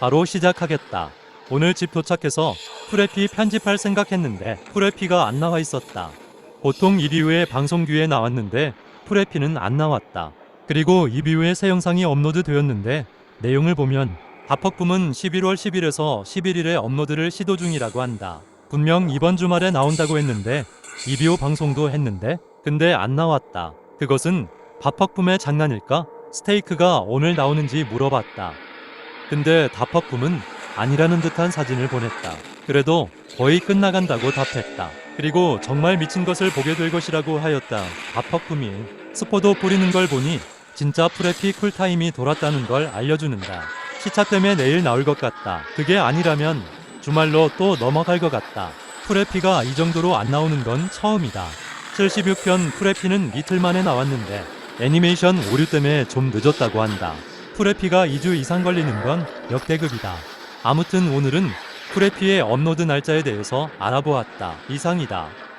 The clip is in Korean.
바로 시작하겠다. 오늘 집 도착해서 프레피 편집할 생각했는데 프레피가 안 나와 있었다. 보통 1위 후에 방송규에 나왔는데 프레피는 안 나왔다. 그리고 2위 후에 새 영상이 업로드 되었는데 내용을 보면 밥퍽붐은 11월 10일에서 11일에 업로드를 시도 중이라고 한다. 분명 이번 주말에 나온다고 했는데 2비 후 방송도 했는데 근데 안 나왔다. 그것은 밥퍽붐의 장난일까? 스테이크가 오늘 나오는지 물어봤다. 근데 다퍼품은 아니라는 듯한 사진을 보냈다. 그래도 거의 끝나간다고 답했다. 그리고 정말 미친 것을 보게 될 것이라고 하였다. 다퍼품이 스포도 뿌리는 걸 보니 진짜 프레피 쿨타임이 돌았다는 걸 알려주는다. 시차 때문에 내일 나올 것 같다. 그게 아니라면 주말로 또 넘어갈 것 같다. 프레피가 이 정도로 안 나오는 건 처음이다. 76편 프레피는 이틀 만에 나왔는데 애니메이션 오류 때문에 좀 늦었다고 한다. 프레피가 2주 이상 걸리는 건 역대급이다. 아무튼 오늘은 프레피의 업로드 날짜에 대해서 알아보았다. 이상이다.